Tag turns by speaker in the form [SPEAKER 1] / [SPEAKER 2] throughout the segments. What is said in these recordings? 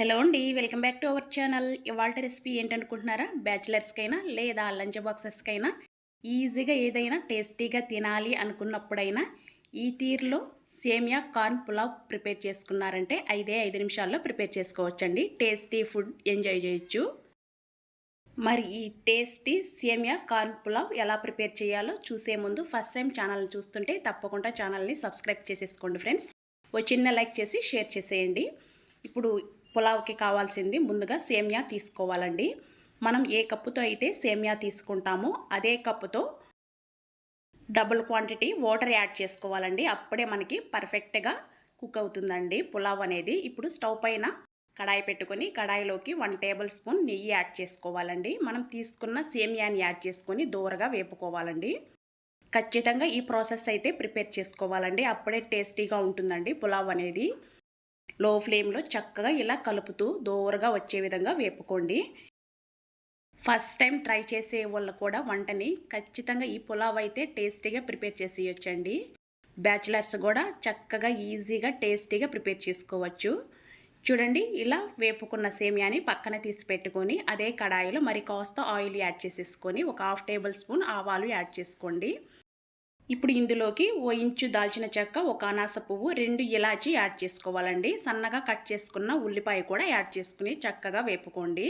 [SPEAKER 1] Hello అండి welcome back to our channel. ఇవాళ recipe ఏంటనుకుంటున్నారా? బ్యాచిలర్స్కైనా లేదా లంచ్ బాక్సెస్కైనా ఈజీగా ఏదైనా టేస్టీగా తినాలి అనుకున్నప్పుడైనా ఈ తీరులో సేమియా కార్న్ పులావ్ ప్రిపేర్ చేసుకున్నారంటే ఐదే ఐదు నిమిషాల్లో ప్రిపేర్ చేసుకోవచ్చండి. టేస్టీ ఫుడ్ ఎంజాయ్ చేయొచ్చు. మరి ఈ టేస్టీ సేమియా కార్న్ పులావ్ ఎలా ప్రిపేర్ చేయాలో చూసే ముందు ఫస్ట్ టైం ఛానల్ని చూస్తుంటే తప్పకుండా ఛానల్ని సబ్స్క్రైబ్ చేసేసుకోండి ఫ్రెండ్స్. ఓ చిన్న లైక్ చేసి షేర్ చేసేయండి. ఇప్పుడు పులావ్కి కావాల్సింది ముందుగా సేమియా తీసుకోవాలండి. మనం ఏ కప్పుతో అయితే సేమియా తీసుకుంటామో అదే కప్పుతో డబుల్ క్వాంటిటీ వాటర్ యాడ్ చేసుకోవాలండి. అప్పుడే మనకి పర్ఫెక్ట్గా కుక్ అవుతుందండి పులావ్ అనేది. ఇప్పుడు స్టవ్ పైన కడాయి పెట్టుకొని కడాయిలోకి వన్ టేబుల్ స్పూన్ నెయ్యి యాడ్ చేసుకోవాలండి. మనం తీసుకున్న సేమియాని యాడ్ చేసుకొని దూరగా వేపుకోవాలండి. ఖచ్చితంగా ఈ ప్రాసెస్ అయితే ప్రిపేర్ చేసుకోవాలండి. అప్పుడే టేస్టీగా ఉంటుందండి పులావ్ అనేది. లో ఫ్లేమ్లో చక్కగా ఇలా కలుపుతూ దోరగా వచ్చే విధంగా వేపుకోండి. ఫస్ట్ టైం ట్రై చేసే వాళ్ళు కూడా వంటని ఖచ్చితంగా ఈ పులావ్ అయితే టేస్టీగా ప్రిపేర్ చేసేయచ్చండి. బ్యాచిలర్స్ కూడా చక్కగా ఈజీగా టేస్టీగా ప్రిపేర్ చేసుకోవచ్చు. చూడండి ఇలా వేపుకున్న సేమియాని పక్కన తీసి పెట్టుకొని అదే కడాయిలో మరి కాస్త ఆయిల్ యాడ్ చేసేసుకొని ఒక హాఫ్ టేబుల్ స్పూన్ ఆవాలు యాడ్ చేసుకోండి. ఇప్పుడు ఇందులోకి ఓ ఇంచు దాల్చిన చెక్క ఒక అనాస పువ్వు రెండు ఇలాచి యాడ్ చేసుకోవాలండి. సన్నగా కట్ చేసుకున్న ఉల్లిపాయ కూడా యాడ్ చేసుకుని చక్కగా వేపుకోండి.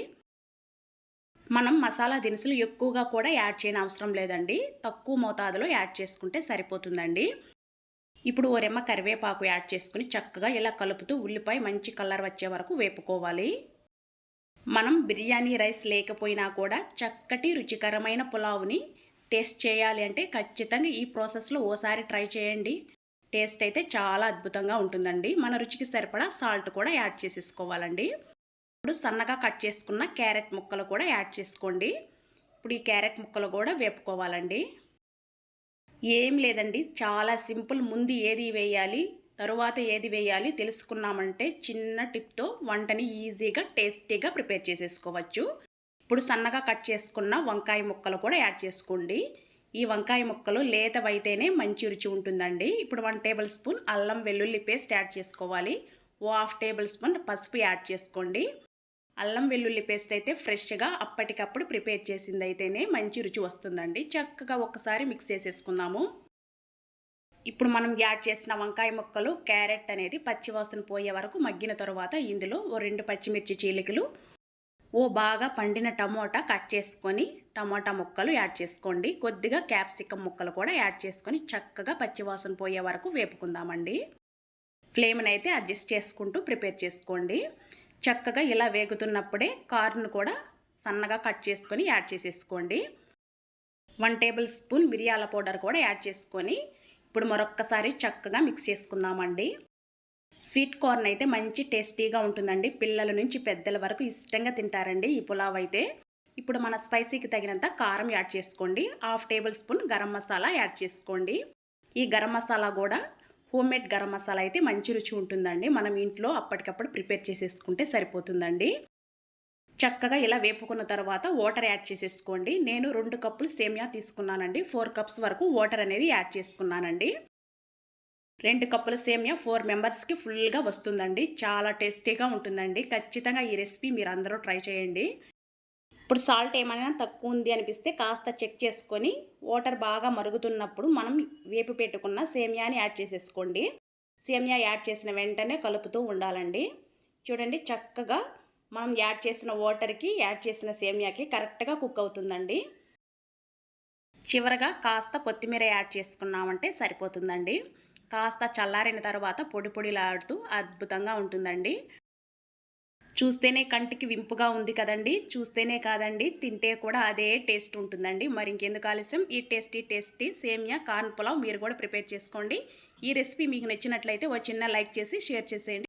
[SPEAKER 1] మనం మసాలా దినుసులు ఎక్కువగా కూడా యాడ్ చేయని అవసరం లేదండి. తక్కువ మోతాదులో యాడ్ చేసుకుంటే సరిపోతుందండి. ఇప్పుడు ఓ రెమ్మ కరివేపాకు యాడ్ చేసుకుని చక్కగా ఇలా కలుపుతూ ఉల్లిపాయ మంచి కలర్ వచ్చే వరకు వేపుకోవాలి. మనం బిర్యానీ రైస్ లేకపోయినా కూడా చక్కటి రుచికరమైన పులావుని టేస్ట్ చేయాలి అంటే ఖచ్చితంగా ఈ ప్రాసెస్లో ఓసారి ట్రై చేయండి. టేస్ట్ అయితే చాలా అద్భుతంగా ఉంటుందండి. మన రుచికి సరిపడా సాల్ట్ కూడా యాడ్ చేసేసుకోవాలండి. ఇప్పుడు సన్నగా కట్ చేసుకున్న క్యారెట్ ముక్కలు కూడా యాడ్ చేసుకోండి. ఇప్పుడు ఈ క్యారెట్ ముక్కలు కూడా వేపుకోవాలండి. ఏం లేదండి. చాలా సింపుల్ ముందు ఏది వేయాలి తరువాత ఏది వేయాలి తెలుసుకున్నామంటే చిన్న టిప్తో వంటని ఈజీగా టేస్టీగా ప్రిపేర్ చేసేసుకోవచ్చు. ఇప్పుడు సన్నగా కట్ చేసుకున్న వంకాయ ముక్కలు కూడా యాడ్ చేసుకోండి. ఈ వంకాయ ముక్కలు లేతవైతేనే మంచి రుచి ఉంటుందండి. ఇప్పుడు వన్ టేబుల్ స్పూన్ అల్లం వెల్లుల్లి పేస్ట్ యాడ్ చేసుకోవాలి. ఓ హాఫ్ టేబుల్ స్పూన్ పసుపు యాడ్ చేసుకోండి. అల్లం వెల్లుల్లి పేస్ట్ అయితే ఫ్రెష్గా అప్పటికప్పుడు ప్రిపేర్ చేసింది అయితేనే మంచి రుచి వస్తుందండి. చక్కగా ఒక్కసారి మిక్స్ చేసేసుకుందాము. ఇప్పుడు మనం యాడ్ చేసిన వంకాయ ముక్కలు క్యారెట్ అనేది పచ్చివాసన పోయే వరకు మగ్గిన తర్వాత ఇందులో ఓ రెండు పచ్చిమిర్చి చీలికలు ఓ బాగా పండిన టమోటా కట్ చేసుకొని టమోటా ముక్కలు యాడ్ చేసుకోండి. కొద్దిగా క్యాప్సికమ్ ముక్కలు కూడా యాడ్ చేసుకొని చక్కగా పచ్చివాసన పోయే వరకు వేపుకుందామండి. ఫ్లేమ్ని అయితే అడ్జస్ట్ చేసుకుంటూ ప్రిపేర్ చేసుకోండి. చక్కగా ఇలా వేగుతున్నప్పుడే కార్ను కూడా సన్నగా కట్ చేసుకొని యాడ్ చేసేసుకోండి. వన్ టేబుల్ స్పూన్ మిరియాల పౌడర్ కూడా యాడ్ చేసుకొని ఇప్పుడు మరొక్కసారి చక్కగా మిక్స్ చేసుకుందామండి. స్వీట్ కార్న్ అయితే మంచి టేస్టీగా ఉంటుందండి. పిల్లల నుంచి పెద్దల వరకు ఇష్టంగా తింటారండి ఈ పులావ్ అయితే. ఇప్పుడు మన స్పైసీకి తగినంత కారం యాడ్ చేసుకోండి. Half tablespoon garam masala add చేసుకోండి. ఈ గరం మసాలా కూడా హోమ్మేడ్ గరం మసాలా అయితే మంచి రుచి ఉంటుందండి. మనం ఇంట్లో అప్పటికప్పుడు ప్రిపేర్ చేసేసుకుంటే సరిపోతుందండి. చక్కగా ఇలా వేపుకున్న తర్వాత వాటర్ యాడ్ చేసేసుకోండి. నేను రెండు కప్పులు సేమియా తీసుకున్నానండి. ఫోర్ కప్స్ వరకు వాటర్ అనేది యాడ్ చేసుకున్నానండి. రెండు కప్పుల సేమియా ఫోర్ మెంబర్స్కి ఫుల్గా వస్తుందండి. చాలా టేస్టీగా ఉంటుందండి. ఖచ్చితంగా ఈ రెసిపీ మీరు అందరూ ట్రై చేయండి. ఇప్పుడు సాల్ట్ ఏమైనా తక్కువ ఉంది అనిపిస్తే కాస్త చెక్ చేసుకొని వాటర్ బాగా మరుగుతున్నప్పుడు మనం వేపు పెట్టుకున్న సేమియాని యాడ్ చేసేసుకోండి. సేమియా యాడ్ చేసిన వెంటనే కలుపుతూ ఉండాలండి. చూడండి చక్కగా మనం యాడ్ చేసిన వాటర్కి యాడ్ చేసిన సేమియాకి కరెక్ట్గా కుక్ అవుతుందండి. చివరగా కాస్త కొత్తిమీర యాడ్ చేసుకున్నామంటే సరిపోతుందండి. కాస్త చల్లారిన తర్వాత పొడి పొడిలాడుతూ అద్భుతంగా ఉంటుందండి. చూస్తేనే కంటికి వింపుగా ఉంది కదండి చూస్తేనే కాదండి తింటే కూడా అదే టేస్ట్ ఉంటుందండి. మరి ఇంకెందుకు ఆలస్యం? ఈ టేస్టీ టేస్టీ సేమియా కార్న్ పులావ్ మీరు కూడా ప్రిపేర్ చేసుకోండి. ఈ రెసిపీ మీకు నచ్చినట్లయితే ఒక చిన్న లైక్ చేసి షేర్ చేసేయండి.